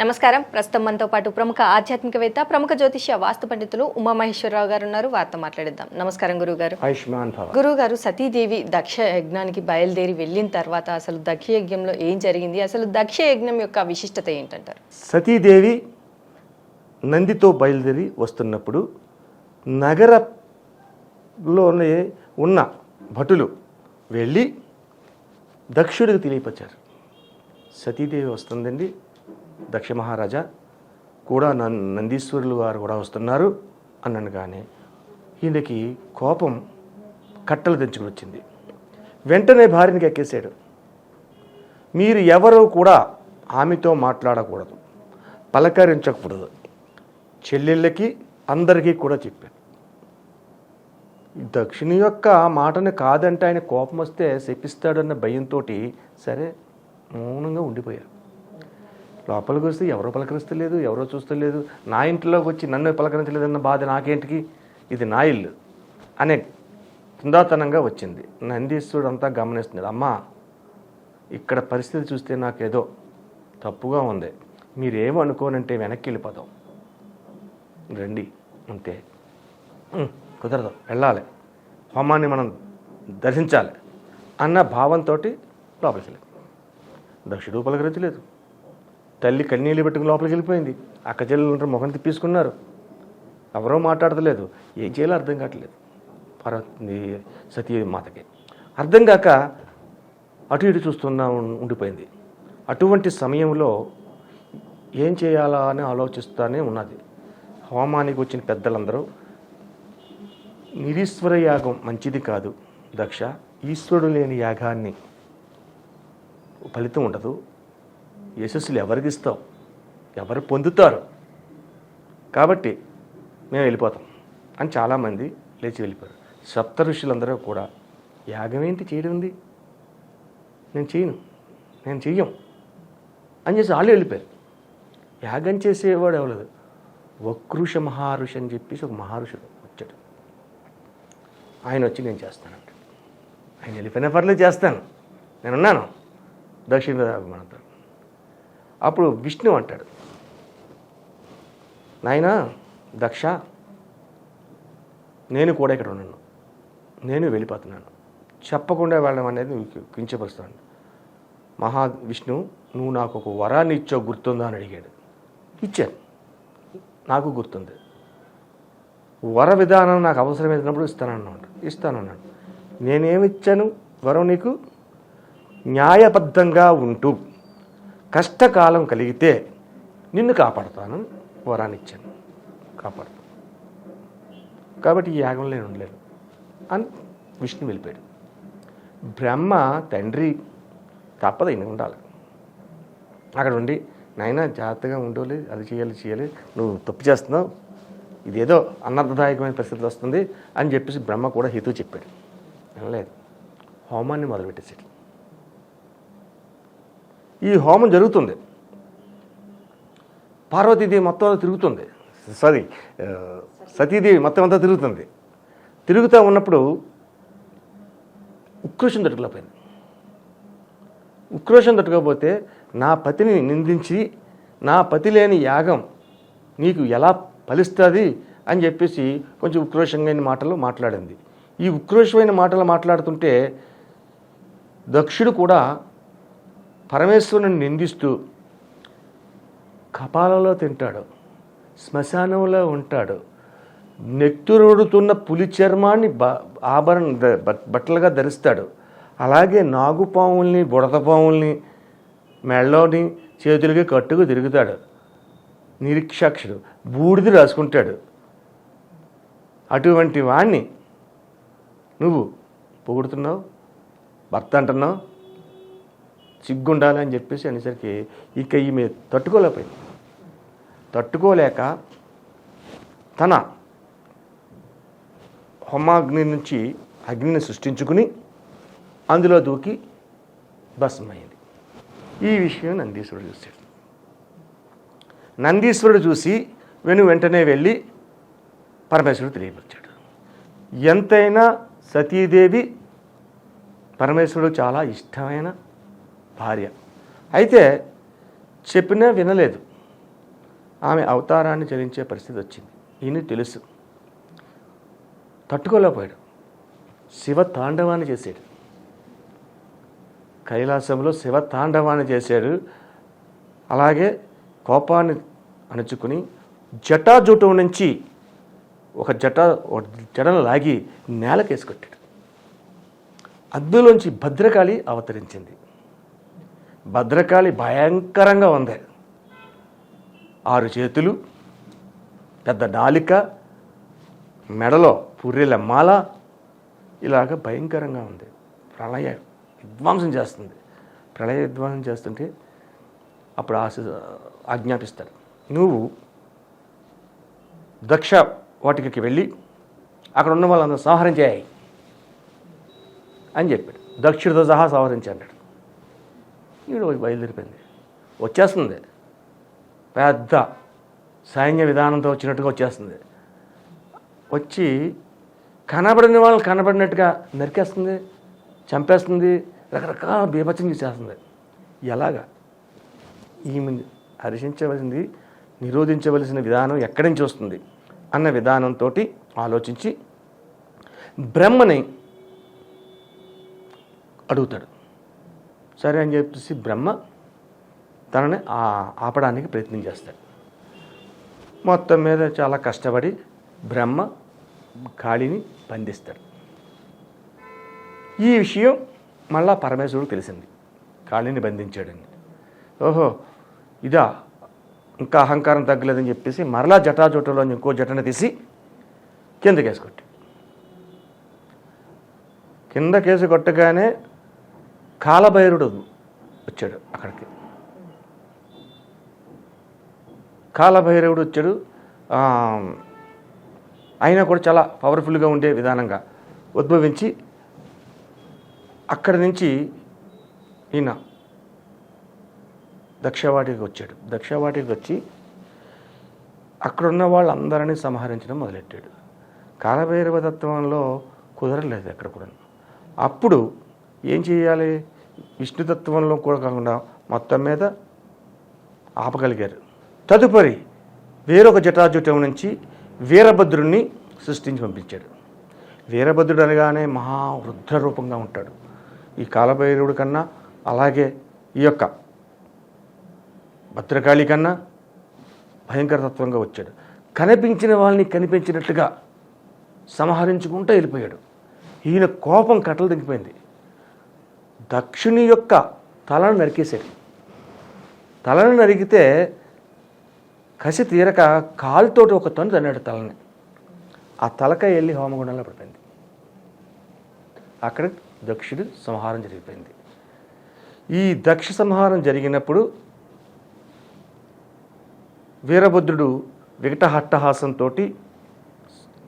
నమస్కారం. ప్రస్తుతం మనతో పాటు ప్రముఖ ఆధ్యాత్మికవేత్త ప్రముఖ జ్యోతిష్య వాస్తు పండితులు ఉమామహేశ్వరరావు గారు ఉన్నారు. వారితో మాట్లాడిద్దాం. నమస్కారం గురువు గారు ఆయుష్మాన్ భవ. గురువు గారు సతీదేవి దక్ష యజ్ఞానికి బయలుదేరి వెళ్ళిన తర్వాత అసలు దక్ష యజ్ఞంలో ఏం జరిగింది? అసలు దక్ష యజ్ఞం యొక్క విశిష్టత ఏంటంటారు? సతీదేవి నందితో బయలుదేరి వస్తున్నప్పుడు నగరలోనే ఉన్న భటులు వెళ్ళి దక్షుడికి తెలియపరిచారు. సతీదేవి వస్తుందండి. దక్ష మహారాజా కూడా నందీశ్వరులు వారు కూడా వస్తున్నారు అన్నగానే ఈయనకి కోపం కట్టలు తెంచుకుని వచ్చింది. వెంటనే భార్యని ఎక్కేశాడు మీరు ఎవరు కూడా ఆమెతో మాట్లాడకూడదు పలకరించకూడదు. చెల్లెళ్ళకి అందరికీ కూడా చెప్పాడు దక్షిణ యొక్క మాటని కాదంటే ఆయన కోపం వస్తే శపిస్తాడన్న భయంతో సరే మౌనంగా ఉండిపోయారు. లోపలికి వస్తే ఎవరో పలకరిస్తలేదు ఎవరో చూస్తలేదు. నా ఇంట్లోకి వచ్చి నన్ను పలకరించలేదన్న బాధ నాకేంటికి? ఇది నా ఇల్లు. అనే కుందాతనంగా వచ్చింది. నందీశ్వరుడు అంతా గమనిస్తున్నాడు. అమ్మా ఇక్కడ పరిస్థితి చూస్తే నాకేదో తప్పుగా ఉంది. మీరేమనుకోనంటే వెనక్కి వెళ్ళిపోదాం రండి అంతే. కుదరదు వెళ్ళాలి. హోమాన్ని మనం దర్శించాలి అన్న భావంతో లోపలికి వెళ్ళింది దక్షుడు పలకరించలేదు. తల్లి కన్నీళ్ళు పెట్టుకుని లోపలికి వెళ్ళిపోయింది. అక్క చెల్లెలు ముఖం తిప్పేసుకున్నారు. ఎవరో మాట్లాడతలేదు. ఏం చేయాలో అర్థం కావట్లేదు. పార్వతి సతీ మాతకి. అర్థం కాక అటు ఇటు చూస్తున్నా ఉండిపోయింది. అటువంటి సమయంలో ఏం చేయాలా అని ఆలోచిస్తూనే ఉన్నది. హోమానికి వచ్చిన పెద్దలందరూ నిరీశ్వర యాగం మంచిది కాదు దక్ష. ఈశ్వరుడు లేని యాగాన్ని ఫలితం ఉండదు. యశస్సులు ఎవరికి ఇస్తావు ఎవరు పొందుతారు? కాబట్టి మేము వెళ్ళిపోతాం. అని చాలామంది లేచి వెళ్ళిపోయారు. సప్త ఋషులందరూ కూడా యాగం ఏంటి? చేయడం ఉంది నేను చేయను. నేను చెయ్యం అని చేసి వాళ్ళు వెళ్ళిపోయారు. యాగం చేసేవాడు ఎవలేదు వక్రుష మహారుషి అని చెప్పేసి ఒక మహారుషుడు వచ్చాడు. ఆయన వచ్చి నేను చేస్తానంట. ఆయన వెళ్ళిపోయిన పర్లేదు చేస్తాను. నేనున్నాను. దక్షిణ మనతో అప్పుడు విష్ణు అంటాడు నాయనా దక్ష నేను కూడా ఇక్కడ ఉన్నాను. నేను వెళ్ళిపోతున్నాను. చెప్పకుండా వెళ్ళడం అనేది కించపరుస్తాను. మహా విష్ణు నువ్వు నాకు ఒక వరాన్ని ఇచ్చావు గుర్తుందా? అని అడిగాడు. ఇచ్చాను. నాకు గుర్తుంది. వర విధానం నాకు అవసరమైనప్పుడు ఇస్తానన్నాడు. ఇస్తానన్నాడు. నేనేమిచ్చాను వరం నీకు? న్యాయబద్ధంగా ఉంటూ. కష్టకాలం కలిగితే నిన్ను కాపాడుతాను వరాన్ని ఇచ్చాను కాపాడుతాను. కాబట్టి ఈ యాగంలో నేను ఉండలేను. అని విష్ణు వెళ్ళిపోయాడు. బ్రహ్మ తండ్రి తప్పదు ఇన్ని ఉండాలి. అక్కడ ఉండి నాయన జాగ్రత్తగా ఉండాలి అది చేయాలి చేయాలి నువ్వు తప్పు చేస్తున్నావు ఇదేదో అనర్థదాయకమైన పరిస్థితి వస్తుంది అని చెప్పేసి బ్రహ్మ కూడా హితూ చెప్పాడు. అనలేదు హోమాన్ని మొదలుపెట్టేసాడు ఈ హోమం జరుగుతుంది. పార్వతీదేవి మొత్తం అంతా తిరుగుతుంది. సారీ సతీదేవి మొత్తం అంతా తిరుగుతుంది. తిరుగుతూ ఉన్నప్పుడు ఉక్రోషం తట్టుకోలేకపోయింది. ఉక్రోషం తట్టుకోకపోతే నా పతిని నిందించి నా పతి లేని యాగం నీకు ఎలా ఫలిస్తుంది అని చెప్పేసి కొంచెం ఉక్రోషమైన మాటలు మాట్లాడింది. ఈ ఉక్రోషమైన మాటలు మాట్లాడుతుంటే దక్షుడు కూడా పరమేశ్వరుని నిందిస్తూ కపాలలో తింటాడు శ్మశానంలో ఉంటాడు నెక్తురుడుతున్న పులి చర్మాన్ని బ ఆభరణ బట్టలుగా ధరిస్తాడు. అలాగే నాగుపాముల్ని బుడతపాముల్ని మెళ్ళలోని చేతులకి కట్టుకు తిరుగుతాడు. నిరీక్షాక్షుడు బూడిద రాసుకుంటాడు. అటువంటి వాణ్ణి నువ్వు పొగుడుతున్నావు? భర్త అంటున్నావు? సిగ్గుండాలి అని చెప్పేసి అనేసరికి ఇక ఈమె తట్టుకోలేకపోయింది. తట్టుకోలేక తన హోమాగ్ని నుంచి అగ్నిని సృష్టించుకుని అందులో దూకి భస్మమైంది. ఈ విషయం నందీశ్వరుడు చూశాడు. నందీశ్వరుడు చూసి వెను వెంటనే వెళ్ళి పరమేశ్వరుడు తెలియపరిచాడు ఎంతైనా సతీదేవి పరమేశ్వరుడు చాలా ఇష్టమైన భార్య. అయితే చెప్పినా వినలేదు. ఆమె అవతారాన్ని చెల్లించే పరిస్థితి వచ్చింది. ఈయన తెలుసు. తట్టుకోలేకపోయాడు. శివ తాండవాన్ని చేశాడు. కైలాసంలో శివ తాండవాన్ని చేశాడు. అలాగే కోపాన్ని అణుచుకుని జటాజుటం నుంచి ఒక జట ఒక జడను లాగి నేలకేసుకొట్టాడు అద్దులోంచి భద్రకాళి అవతరించింది. భద్రకాళి భయంకరంగా ఉంది. ఆరు చేతులు పెద్ద నాలిక మెడలో పుర్రెల మాల ఇలాగ భయంకరంగా ఉంది. ప్రళయ విధ్వంసం చేస్తుంది. ప్రళయ విధ్వంసం చేస్తుంటే అప్పుడు ఆశ ఆజ్ఞాపిస్తాడు నువ్వు దక్ష వాటికి వెళ్ళి అక్కడ ఉన్న వాళ్ళందరూ సంహారం చేయాలి అని చెప్పాడు. దక్షుడితో సహా సంహరించాడు ఈడు బయలుదేరిపోయింది. వచ్చేస్తుంది. పెద్ద సైన్య విధానంతో వచ్చినట్టుగా వచ్చేస్తుంది. వచ్చి కనబడిన వాళ్ళు కనబడినట్టుగా నరికేస్తుంది చంపేస్తుంది రకరకాల బీభత్సం చేసేస్తుంది. ఎలాగా? ఈమె హర్షించవలసింది నిరోధించవలసిన విధానం ఎక్కడి నుంచి వస్తుంది అన్న విధానంతో ఆలోచించి బ్రహ్మని అడుగుతాడు. సరే అని చెప్పేసి బ్రహ్మ తనని ఆపడానికి ప్రయత్నం చేస్తాడు. మొత్తం మీద చాలా కష్టపడి బ్రహ్మ కాళిని బంధిస్తాడు. ఈ విషయం మళ్ళా పరమేశ్వరుడు తెలిసింది. కాళిని బంధించాడని. ఓహో ఇదా. ఇంకా అహంకారం తగ్గలేదని చెప్పేసి మరలా జటాజుటలో ఇంకో జటను తీసి కిందకేసి కొట్టాడు. కిందకేసి కొట్టగానే కాలభైరుడు వచ్చాడు అక్కడికి. కాలభైరవుడు వచ్చాడు. ఆయన కూడా చాలా పవర్ఫుల్గా ఉండే విధానంగా ఉద్భవించి అక్కడి నుంచి ఈయన దక్షవాటికి వచ్చాడు. దక్షవాటికి వచ్చి అక్కడున్న వాళ్ళందరినీ సంహరించడం మొదలెట్టాడు. కాలభైరవ తత్వంలో కుదరలేదు ఎక్కడ కూడా అప్పుడు ఏం చేయాలి? విష్ణుతత్వంలో కూడా కాకుండా మొత్తం మీద ఆపగలిగారు. తదుపరి వేరొక జటాజుటం నుంచి వీరభద్రుణ్ణి సృష్టించి పంపించాడు. వీరభద్రుడు అనగానే మహా వృద్ధ రూపంగా ఉంటాడు. ఈ కాలభైరవుడి కన్నా అలాగే ఈ యొక్క భద్రకాళి కన్నా భయంకరతత్వంగా వచ్చాడు. కనిపించిన వాళ్ళని కనిపించినట్టుగా సంహరించుకుంటూ వెళ్ళిపోయాడు. ఈయన కోపం కట్టలు దిగిపోయింది. దక్షుని యొక్క తలను నరికేశాడు. తలను నరికితే కసి తీరక కాలుతోటి ఒక తను తన్నాడు తలని. ఆ తలకాయ వెళ్ళి హోమగుండంలో పడిపోయింది. అక్కడ దక్షుడు సంహారం జరిగిపోయింది. ఈ దక్ష సంహారం జరిగినప్పుడు వీరభద్రుడు వికటహట్టహాసంతో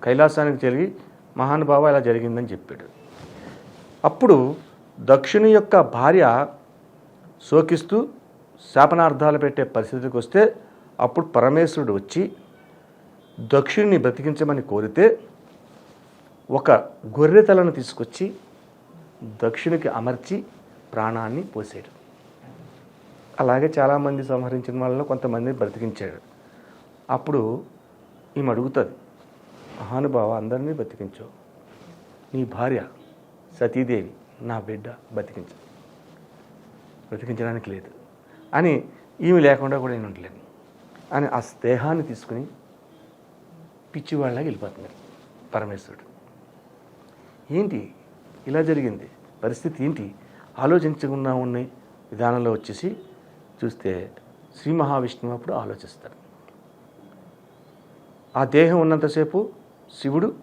కైలాసానికి జరిగి మహానుభావ ఇలా జరిగిందని చెప్పాడు. అప్పుడు దక్షిణ యొక్క భార్య శోకిస్తూ శాపనార్థాలు పెట్టే పరిస్థితికి వస్తే అప్పుడు పరమేశ్వరుడు వచ్చి దక్షుడిని బ్రతికించమని కోరితే ఒక గొర్రె తలను తీసుకొచ్చి దక్షిణకి అమర్చి ప్రాణాన్ని పోసాడు. అలాగే చాలామంది సంహరించిన వాళ్ళలో కొంతమందిని బ్రతికించాడు. అప్పుడు ఈమె అడుగుతుంది మహానుభావ అందరినీ బ్రతికించావు నీ భార్య సతీదేవి నా బిడ్డ బతికించ. బ్రతికించడానికి లేదు. అని ఈమె లేకుండా కూడా నేను ఉండలేను. అని ఆ స్నేహాన్ని తీసుకుని పిచ్చివాళ్ళగా వెళ్ళిపోతున్నారు పరమేశ్వరుడు. ఏంటి? ఇలా జరిగింది. పరిస్థితి ఏంటి? ఆలోచించకుండా ఉన్న విధానంలో వచ్చేసి చూస్తే శ్రీ మహావిష్ణువు అప్పుడు ఆలోచిస్తాడు ఆ దేహం ఉన్నంతసేపు శివుడు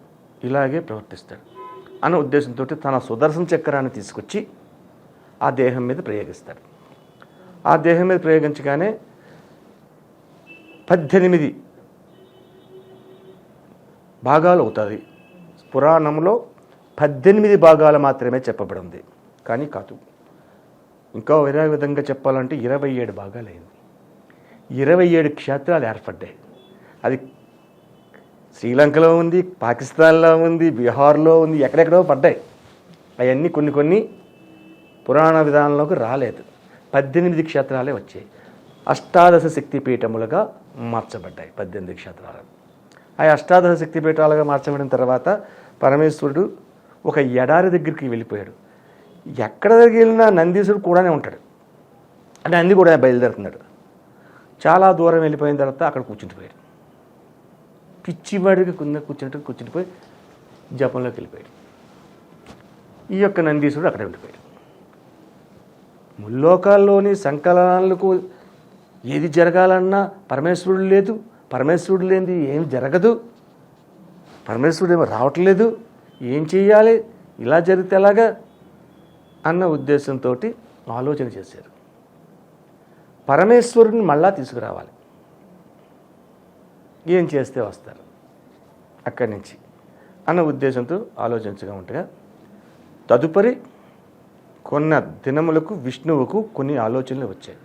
ఇలాగే ప్రవర్తిస్తాడు. అన్న ఉద్దేశంతో తన సుదర్శన చక్రాన్ని తీసుకొచ్చి ఆ దేహం మీద ప్రయోగిస్తాడు. ఆ దేహం మీద ప్రయోగించగానే పద్దెనిమిది భాగాలు అవుతుంది పురాణంలో పద్దెనిమిది భాగాలు మాత్రమే చెప్పబడింది. కానీ కాదు. ఇంకా వేరే విధంగా చెప్పాలంటే ఇరవై ఏడు భాగాలు అయింది ఇరవై ఏడు క్షేత్రాలు ఏర్పడ్డాయి. అది శ్రీలంకలో ఉంది పాకిస్తాన్లో ఉంది బీహార్లో ఉంది ఎక్కడెక్కడో పడ్డాయి. అవన్నీ కొన్ని కొన్ని పురాణ విధానంలోకి రాలేదు. పద్దెనిమిది క్షేత్రాలే వచ్చాయి. అష్టాదశ శక్తి పీఠములుగా మార్చబడ్డాయి పద్దెనిమిది క్షేత్రాలు. ఆ అష్టాదశ శక్తి పీఠాలుగా మార్చబడిన తర్వాత పరమేశ్వరుడు ఒక ఎడారి దగ్గరికి వెళ్ళిపోయాడు. ఎక్కడ దగ్గరికి వెళ్ళినా నందీశ్వరుడు కూడానే ఉంటాడు. అంటే నంది కూడా బయలుదేరుతున్నాడు. చాలా దూరం వెళ్ళిపోయిన తర్వాత అక్కడ కూర్చుండిపోయాడు. పిచ్చివాడిగా కింద కూర్చున్నట్టు కూర్చుండిపోయి జపంలోకి వెళ్ళిపోయాడు. ఈ యొక్క నందీశ్వరుడు అక్కడ ఉండిపోయాడు. ముల్లోకాల్లోని సంకలనాలకు ఏది జరగాలన్నా పరమేశ్వరుడు లేదు పరమేశ్వరుడు లేనిది ఏం జరగదు పరమేశ్వరుడు ఏమో రావట్లేదు ఏం చేయాలి ఇలా జరిగితే ఎలాగా అన్న ఉద్దేశంతో ఆలోచన చేశారు. పరమేశ్వరుడిని మళ్ళా తీసుకురావాలి. ఏం చేస్తే వస్తారు? అక్కడి నుంచి. అన్న ఉద్దేశంతో ఆలోచించగా ఉండగా తదుపరి కొన్న దినములకు విష్ణువుకు కొన్ని ఆలోచనలు వచ్చాయి.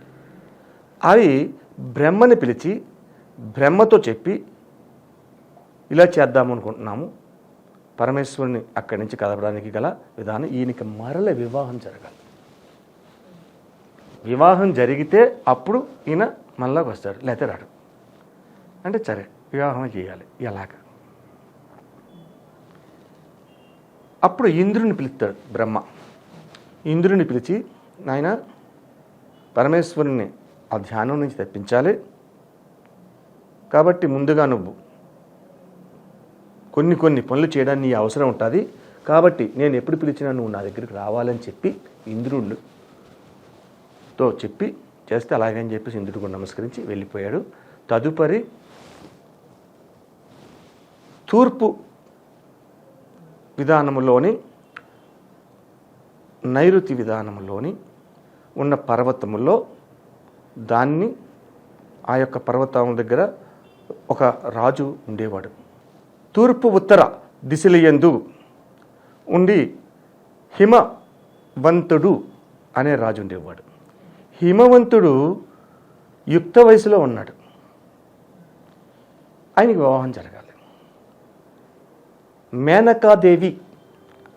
అవి బ్రహ్మని పిలిచి బ్రహ్మతో చెప్పి ఇలా చేద్దాము అనుకుంటున్నాము. పరమేశ్వరుని అక్కడి నుంచి కదపడానికి గల విధానం ఈయనకి మరల వివాహం జరగాలి. వివాహం జరిగితే అప్పుడు ఈయన మళ్ళా వస్తాడు లేకపోతే రాడు. అంటే సరే వివాహం చేయాలి. ఎలాగ? అప్పుడు ఇంద్రుని పిలుస్తాడు బ్రహ్మ. ఇంద్రుని పిలిచి నాయన పరమేశ్వరుని ఆ ధ్యానం నుంచి తప్పించాలి. కాబట్టి ముందుగా నువ్వు కొన్ని కొన్ని పనులు చేయడానికి నీ అవసరం ఉంటుంది. కాబట్టి నేను ఎప్పుడు పిలిచినా నువ్వు నా దగ్గరికి రావాలని చెప్పి ఇంద్రుడితో చెప్పి చేస్తే అలాగని చెప్పేసి ఇంద్రుడు కూడా నమస్కరించి వెళ్ళిపోయాడు. తదుపరి తూర్పు విధానములోని నైరుతి విధానములోని ఉన్న పర్వతములో దాన్ని ఆ యొక్క పర్వతం దగ్గర ఒక రాజు ఉండేవాడు. తూర్పు ఉత్తర దిశలయందు ఉండి హిమవంతుడు అనే రాజు ఉండేవాడు. హిమవంతుడు యుక్త వయసులో ఉన్నాడు. ఆయనకి వివాహం జరగాలి మేనకాదేవి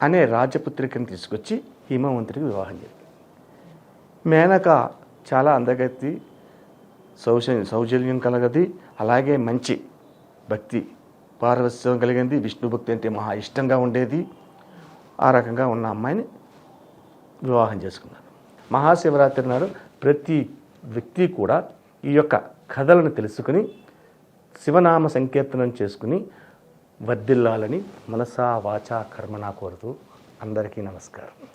అనే రాజపుత్రికను తీసుకొచ్చి హిమవంతుడికి వివాహం జరిగింది మేనక చాలా అందగతి సౌశ సౌజన్యం కలగది అలాగే మంచి భక్తి పారవస్యం కలిగింది విష్ణు భక్తి అంటే మహా ఇష్టంగా ఉండేది. ఆ రకంగా ఉన్న అమ్మాయిని వివాహం చేసుకున్నారు. మహాశివరాత్రి నాడు ప్రతి వ్యక్తి కూడా ఈ యొక్క కథలను తెలుసుకుని శివనామ సంకీర్తనం చేసుకుని వర్ధిల్లాలని మనసా వాచా కర్మనా కోరుతూ అందరికీ నమస్కారం.